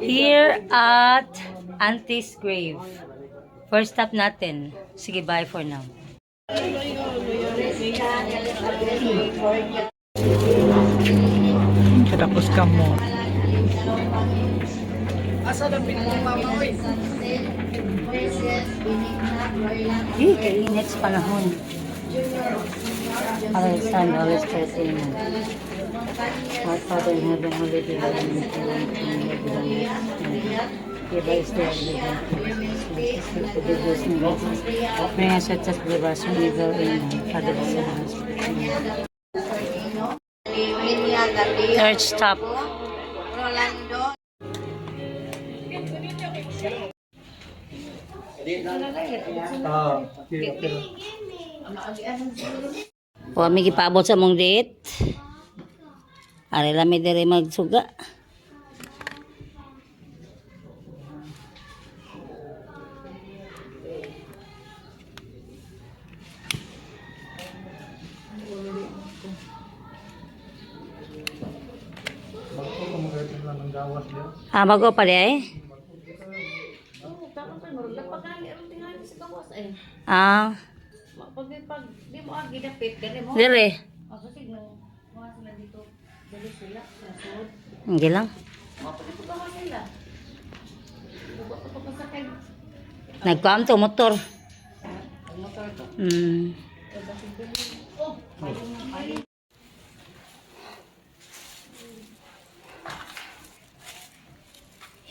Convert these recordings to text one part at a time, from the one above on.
Here at Auntie's Grave. First stop natin. Sige, bye for now. Tapos ka mo. Eh, kainit sa panahon. Our son always praying. Our Father in heaven, hallowed be thy name. Thy name Give us daily. Forgive us our sins. Bring us deliver us from evil. Amen. Father, the Son. Amen. Third stop. Rolando. Okay, okay. O, may gipaabot sa mong date. Ari may diri magsuga. Ah, bago pa di ay? Ah, Pag, mo agi dapit, gani mo. diri. O, kasi no, mga sila dito, dali sila, nasod. Hindi lang. O, pag ito ba sila? Pa pa. Nagkuam to motor. Ang motor to. Hmm. Oh.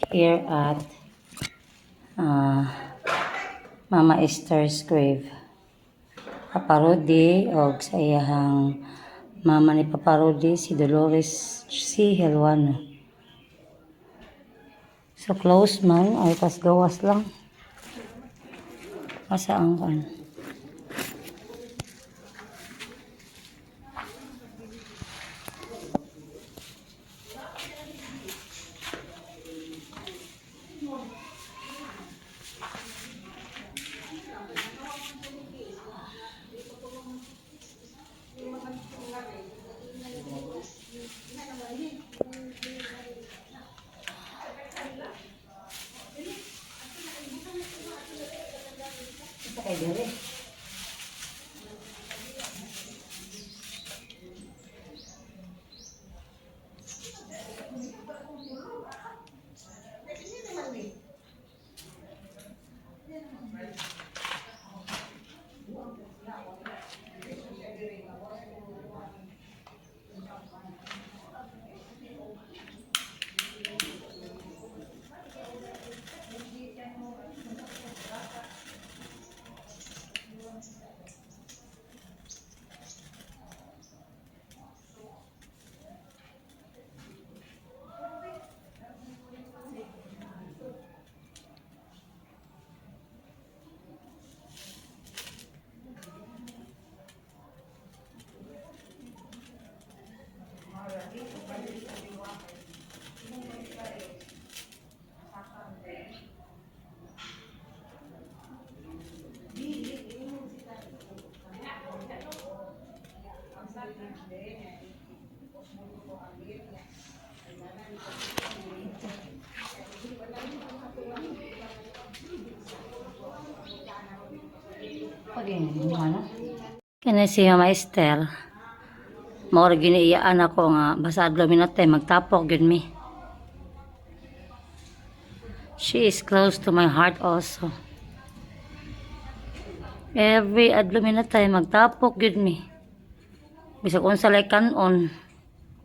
Here at ah, Mama Esther's grave. Paparodi o sa iyahang mama ni Paparodi si Dolores C. Helwano. So close man ay pas gawas lang. Asa ang kan? Kay dire. Kani si Mama Esther. Mao giniiyaan ako nga basta adlaw minatay magtapok gyud mi. She is close to my heart also. Every adlaw minatay magtapok gyud mi. Bisag unsa lay kanon.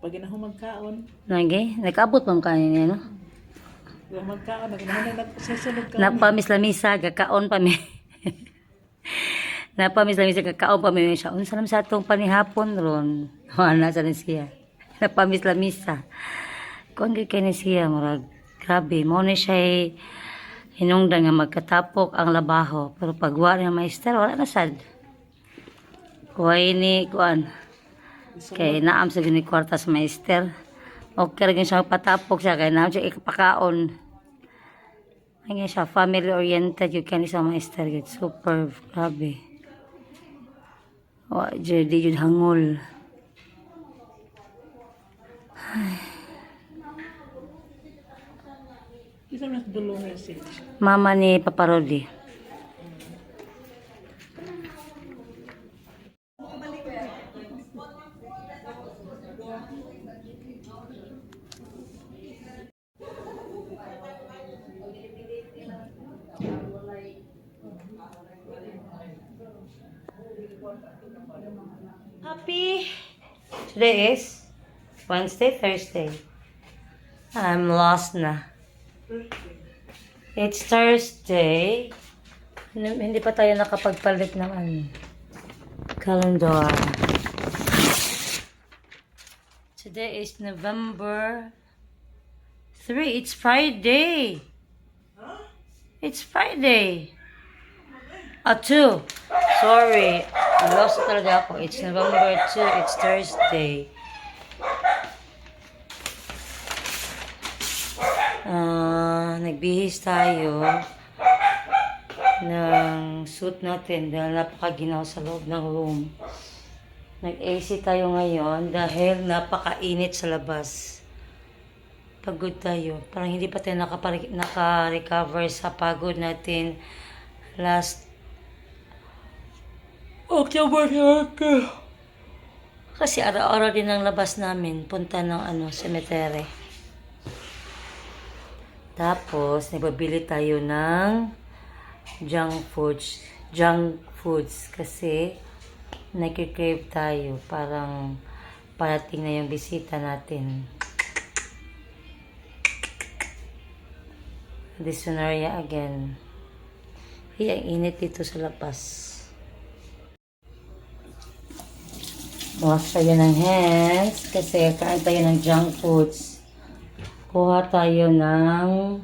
Pag ginahong magkaon, Lagi, nagabot man kanina no. kung magkaon, nagnahan na susunod ka. Napamis lamisa kakaon pa mi. Napamis lamisa kakaon pa mi siya. Unsa nam sa atong panihapon ron. Wala sa siya. Napamis lamisa. Kuan gyud kay ni siya murag grabe mo ni siya hinungdan nga magkatapok ang labaho pero pagwa ni maester wala na sad. Kuhay ni kuan kay naam sa gini kwarta sa maester. Okay rin siya patapok siya kay naam siya ikapakaon. Ay nga siya, family oriented yung kani sa maester yun. Super, grabe. Wa, di yun hangol. Mama ni Papa Rodi. Today is Wednesday, Thursday. I'm lost na. It's Thursday. Hindi, pa tayo nakapagpalit ng ano, calendar. Today is November 3. It's Friday. It's Friday. Ah, 2. Sorry. Lost talaga ako. It's November 2. It's Thursday. Ah, nagbihis tayo ng suit natin dahil napakaginaw sa loob ng room. Nag-AC tayo ngayon dahil napakainit sa labas. Pagod tayo. Parang hindi pa tayo naka-recover sa pagod natin last October Kasi araw-araw din ang labas namin. Punta ng ano, cemetery. Tapos, nagbabili tayo ng junk foods. Junk foods kasi nagkikrave tayo. Parang parating na yung bisita natin. Dysunaria again. Hey, ang init dito sa labas. Wash tayo ng hands kasi kain tayo ng junk foods. Kuha tayo ng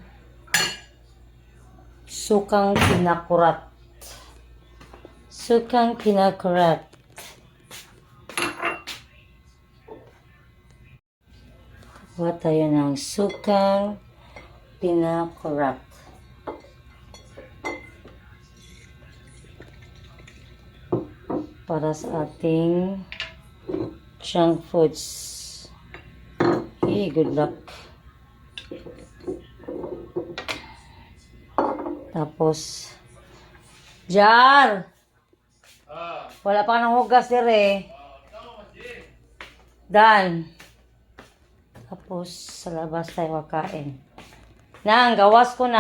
sukang pinakurat. Sukang pinakurat. Kuha tayo ng sukang pinakurat. Para sa ating junk foods. Hey, good luck. Tapos, Jar! Wala pa ka ng hugas dire. Dan. Tapos, sa labas tayo kakain. Nang, gawas ko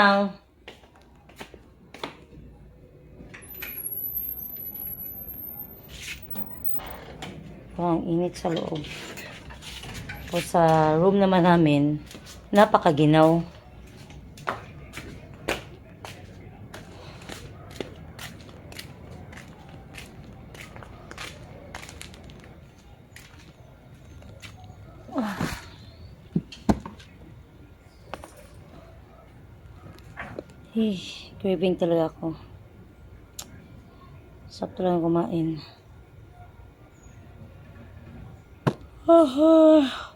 Parang init sa loob. Tapos sa room naman namin, napakaginaw. Eh, craving talaga ako. Sakto lang kumain. Ah, Ayan.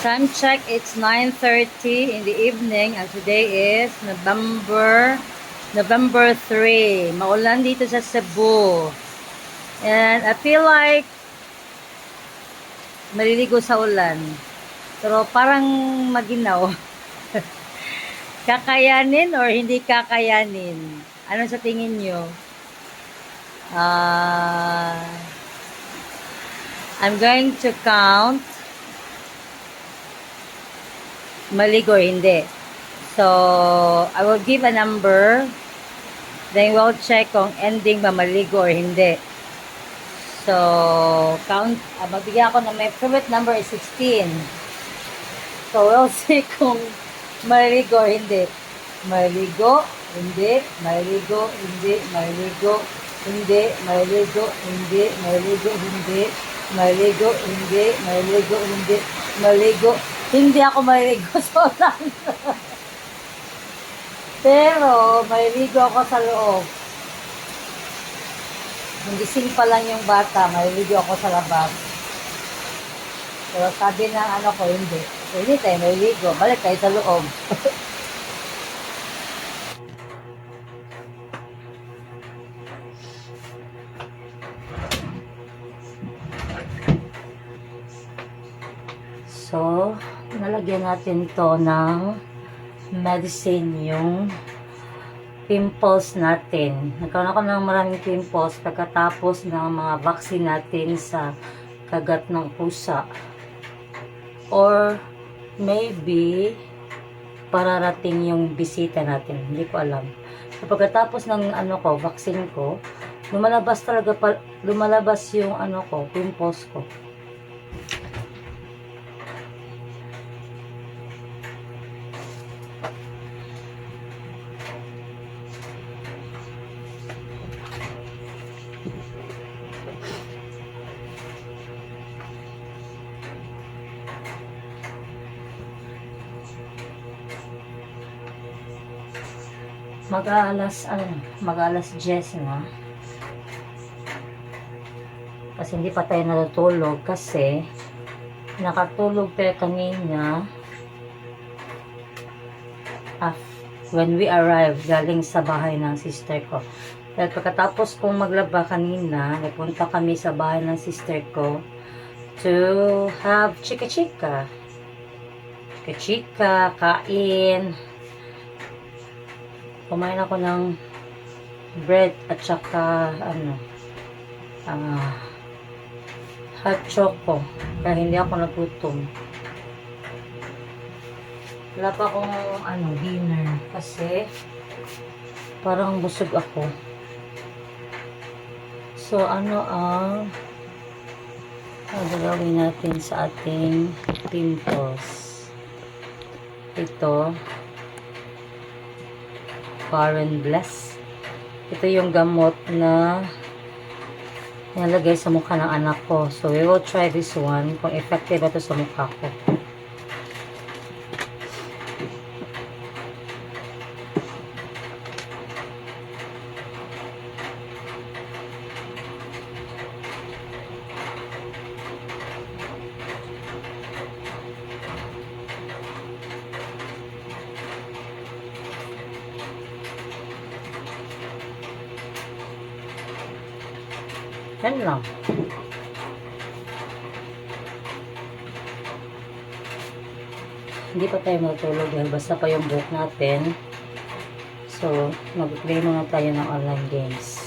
Time check, it's 9.30 in the evening and today is November November 3. Maulan dito sa Cebu. And I feel like maliligo sa ulan. Pero parang maginaw. kakayanin or hindi kakayanin? Ano sa tingin nyo? Ah... I'm going to count maligo hindi. So, I will give a number. Then we'll check kung ending ba maligo or hindi. So, count, uh, magbigyan ako na my favorite number is 16. So, we'll see kung maliligo or hindi. Maliligo, hindi, maliligo, hindi, maliligo, hindi, maliligo, hindi, maliligo, hindi, maliligo, hindi, maliligo, hindi, maliligo. Hindi ako maliligo sa ulan. Pero, maliligo ako sa loob. Gising pa lang yung bata, maliligo ako sa labas. Pero sabi ng ano ko, hindi. So, hindi tayo maliligo, balik tayo sa loob. nalagyan natin to ng medicine yung pimples natin. Nagkaroon ako ng maraming pimples pagkatapos ng mga vaccine natin sa kagat ng pusa. Or maybe pararating yung bisita natin. Hindi ko alam. So, pagkatapos ng ano ko, vaccine ko, lumalabas talaga pa, lumalabas yung ano ko, pimples ko. Mag-aalas, ano, mag-aalas 10 na. Kasi hindi pa tayo natutulog kasi nakatulog tayo kanina af, when we arrived galing sa bahay ng sister ko. Dahil pagkatapos kong maglaba kanina, napunta kami sa bahay ng sister ko to have chika-chika. Chika-chika, kain, kumain ako ng bread at saka ano ah hot choco. Kaya hindi ako nagutom. Wala pa akong ano dinner. Kasi parang busog ako. So ano ang ang gagawin natin sa ating pimples? Ito Karen Bless. Ito yung gamot na nalagay sa mukha ng anak ko. So, we will try this one kung effective ito sa mukha ko. Yan lang. Hindi pa tayo matulog dahil basta pa yung buhok natin. So, mag-play muna tayo ng online games.